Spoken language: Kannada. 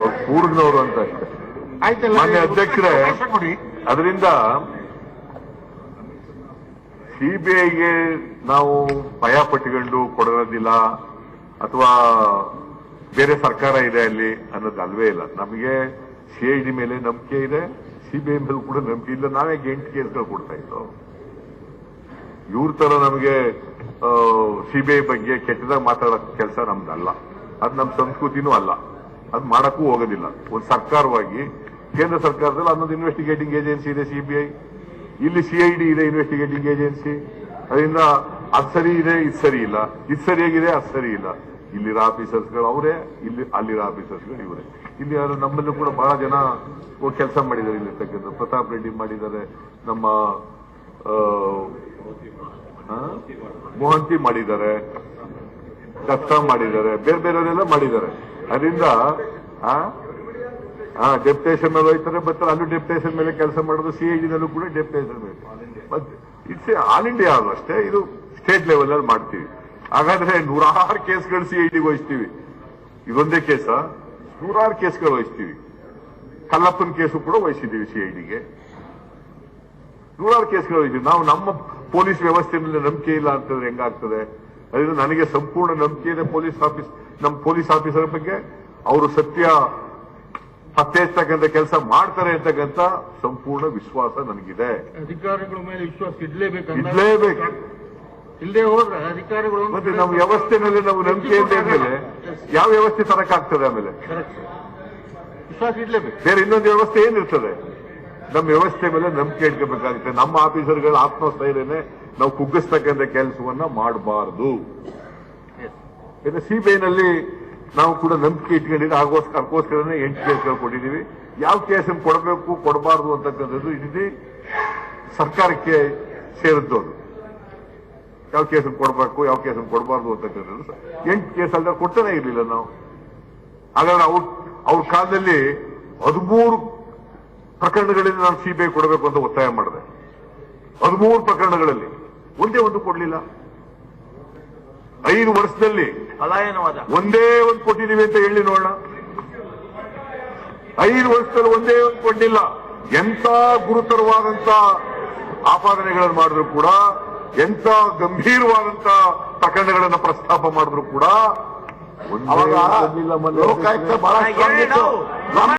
ಕೂರ್ಗ್ನವರು ಅಂತ ಅಷ್ಟೇ. ಮಾನ್ಯ ಅಧ್ಯಕ್ಷರೇ ಅದರಿಂದ ಸಿಬಿಐಗೆ ನಾವು ಭಯ ಪಟ್ಟುಕೊಂಡು ಕೊಡೋದಿಲ್ಲ ಅಥವಾ ಬೇರೆ ಸರ್ಕಾರ ಇದೆ ಅಲ್ಲಿ ಅನ್ನೋದು ಅಲ್ವೇ ಇಲ್ಲ. ನಮಗೆ ಸಿಐಡಿ ಮೇಲೆ ನಂಬಿಕೆ ಇದೆ ಸಿಬಿಐ ಮೇಲೆ ಕೂಡ ನಂಬಿಕೆ ಇಲ್ಲ. ನಾವೇ ಎಂಟು ಕೇಸ್ಗಳು ಕೊಡ್ತಾ ಇದ್ದೋ. ಇವ್ರ ತರ ನಮಗೆ ಸಿಬಿಐ ಬಗ್ಗೆ ಕೆಟ್ಟದಾಗ ಮಾತಾಡೋ ಕೆಲಸ ನಮ್ದಲ್ಲ. ಅದು ನಮ್ಮ ಸಂಸ್ಕೃತಿನೂ ಅಲ್ಲ. ಅದು ಮಾಡಕ್ಕೂ ಹೋಗೋದಿಲ್ಲ. ಒಂದು ಸರ್ಕಾರವಾಗಿ, ಕೇಂದ್ರ ಸರ್ಕಾರದಲ್ಲಿ ಅನ್ನೊಂದು ಇನ್ವೆಸ್ಟಿಗೇಟಿಂಗ್ ಏಜೆನ್ಸಿ ಇದೆ ಸಿಬಿಐ ಇಲ್ಲಿ ಸಿಐಡಿ ಇದೆ ಇನ್ವೆಸ್ಟಿಗೇಟಿಂಗ್ ಏಜೆನ್ಸಿ ಅದರಿಂದ ಅದು ಸರಿ ಇದೆ, ಇದು ಸರಿ ಇಲ್ಲ. ಇದು ಸರಿಯಾಗಿದೆ ಅದು ಸರಿ ಇಲ್ಲ. ಇಲ್ಲಿರೋ ಆಫೀಸರ್ಸ್ಗಳು ಅವರೇ, ಇಲ್ಲಿ ಅಲ್ಲಿರೋ ಆಫೀಸರ್ಸ್ಗಳು ಇವರೇ. ಇಲ್ಲಿ ನಮ್ಮಲ್ಲೂ ಕೂಡ ಬಹಳ ಜನ ಕೆಲಸ ಮಾಡಿದ್ದಾರೆ ಇಲ್ಲಿ ಇರ್ತಕ್ಕಂಥ ಪ್ರತಾಪ್ ರೆಡ್ಡಿ ಮಾಡಿದ್ದಾರೆ, ನಮ್ಮ? ಮೋಹಂತಿ ಮಾಡಿದ್ದಾರೆ, ದತ್ತ ಮಾಡಿದ್ದಾರೆ, ಬೇರೆ ಬೇರೆಯವರೆಲ್ಲ ಮಾಡಿದ್ದಾರೆ. ಅದರಿಂದ ಹಾ ಡೆಪ್ಟೇಷನ್ ಮೇಲೆ ಹೋಯ್ತಾರೆ ಬರ್ತಾರೆ ಅಲ್ಲೂ ಡೆಪ್ಟೇಷನ್ ಮೇಲೆ ಕೆಲಸ ಮಾಡೋದು ಸಿಐಡಿನಲ್ಲೂ ಕೂಡ ಡೆಪ್ಟೇಷನ್ ಮೇಲೆ. ಇಟ್ಸ್ ಆಲ್ ಇಂಡಿಯಾ ಅದು ಅಷ್ಟೇ, ಇದು ಸ್ಟೇಟ್ ಲೆವೆಲ್ ಅಲ್ಲಿ ಮಾಡ್ತೀವಿ. ಹಾಗಾದ್ರೆ ನೂರಾರು ಕೇಸ್ಗಳು ಸಿಐಡಿಗೆ ವಹಿಸ್ತೀವಿ ಇದೊಂದೇ ಕೇಸ, ನೂರಾರು ಕೇಸ್ಗಳು ವಹಿಸ್ತೀವಿ ಕಲ್ಲಪ್ಪನ ಕೇಸು ಕೂಡ ವಹಿಸಿದ್ದೀವಿ ಸಿಐಡಿಗೆ ನೂರಾರು ಕೇಸ್ಗಳು ವಹಿಸ್ತೀವಿ ನಾವು ನಮ್ಮ ಪೊಲೀಸ್ ವ್ಯವಸ್ಥೆ ಮೇಲೆ ನಂಬಿಕೆ ಇಲ್ಲ ಅಂತಂದ್ರೆ ಹೆಂಗಾಗ್ತದೆ? ಅದರಿಂದ ನನಗೆ ಸಂಪೂರ್ಣ ನಂಬಿಕೆ ಇದೆ ಪೊಲೀಸ್ ಆಫೀಸ್ ನಮ್ಮ ಪೊಲೀಸ್ ಆಫೀಸರ್ ಬಗ್ಗೆ. ಅವರು ಸತ್ಯ ಪತ್ತೆ ಹಚ್ಚತಕ್ಕಂಥ ಕೆಲಸ ಮಾಡ್ತಾರೆ ಅಂತಕ್ಕಂಥ ಸಂಪೂರ್ಣ ವಿಶ್ವಾಸ ನನಗಿದೆ. ಅಧಿಕಾರಿಗಳ ಮೇಲೆ ವಿಶ್ವಾಸ ಇಡ್ಲೇಬೇಕು ಇಡ್ಲೇಬೇಕು. ಇಲ್ಲದೆ ಹೋದ್ರೆ ಅಧಿಕಾರಿಗಳು ಮತ್ತೆ ನಮ್ಮ ವ್ಯವಸ್ಥೆನಲ್ಲಿ ನಾವು ನಂಬಿಕೆ ಇದೆ ಮೇಲೆ ಯಾವ ವ್ಯವಸ್ಥೆ ತರಕಾಗ್ತದೆ ಆಮೇಲೆ. ವಿಶ್ವಾಸ ಇಡ್ಲೇಬೇಕು. ಬೇರೆ ಇನ್ನೊಂದು ವ್ಯವಸ್ಥೆ ಏನಿರ್ತದೆ? ನಮ್ಮ ವ್ಯವಸ್ಥೆ ಮೇಲೆ ನಂಬಿಕೆ ಇಟ್ಕೋಬೇಕಾಗುತ್ತೆ ನಮ್ಮ ಆಫೀಸರ್ಗಳ ಆತ್ಮಸ್ಥೈರ್ಯನೇ ನಾವು ಕುಗ್ಗಿಸ್ತಕ್ಕಂಥ ಕೆಲಸವನ್ನ ಮಾಡಬಾರದು. ಸಿಬಿಐನಲ್ಲಿ ನಾವು ಕೂಡ ನಂಬಿಕೆ ಇಟ್ಕೊಂಡಿದ್ರೆ ಅದಕ್ಕೋಸ್ಕರನೇ ಎಂಟು ಕೇಸ್ಗಳು ಕೊಟ್ಟಿದ್ದೀವಿ. ಯಾವ ಕೇಸನ್ನು ಕೊಡಬೇಕು, ಕೊಡಬಾರದು ಅಂತಕ್ಕಂಥದ್ದು ಇಡೀ ಸರ್ಕಾರಕ್ಕೆ ಸೇರಿದ್ದು ಯಾವ ಕೇಸನ್ನು ಕೊಡಬೇಕು, ಯಾವ ಕೇಸನ್ನು ಕೊಡಬಾರ್ದು ಅಂತಕ್ಕಂಥದ್ದು ಎಂಟು ಕೇಸ್ ಅಲ್ಲದೆ ಕೊಡ್ತಾನೆ ಇರಲಿಲ್ಲ ನಾವು. ಹಾಗಾದ್ರೆ ಅವ್ರ ಅವ್ರ ಕಾಲದಲ್ಲಿ ಹದಿಮೂರು ಪ್ರಕರಣಗಳಲ್ಲಿ ನಾನು ಸಿಬಿಐ ಕೊಡಬೇಕು ಅಂತ ಒತ್ತಾಯ ಮಾಡಿದೆ. ಹದಿಮೂರು ಪ್ರಕರಣಗಳಲ್ಲಿ. ಒಂದೇ ಒಂದು ಕೊಡ್ಲಿಲ್ಲ. ಐದು ವರ್ಷದಲ್ಲಿ ಪಲಾಯನವಾದ. ಒಂದೇ ಒಂದು ಕೊಟ್ಟಿದ್ದೀವಿ ಅಂತ ಹೇಳಿ ನೋಡೋಣ. ಐದು ವರ್ಷದಲ್ಲಿ ಒಂದೇ ಒಂದು ಕೊಡ್ಲಿಲ್ಲ. ಎಂತ ಗುರುತರವಾದಂತ ಆಪಾದನೆಗಳನ್ನು ಮಾಡಿದ್ರು ಕೂಡ ಎಂತ ಗಂಭೀರವಾದಂತ ಪ್ರಕರಣಗಳನ್ನು ಪ್ರಸ್ತಾಪ ಮಾಡಿದ್ರು ಕೂಡ ಅವಾಗ ಲೋಕಾಯುಕ್ತ ಬಹಳ.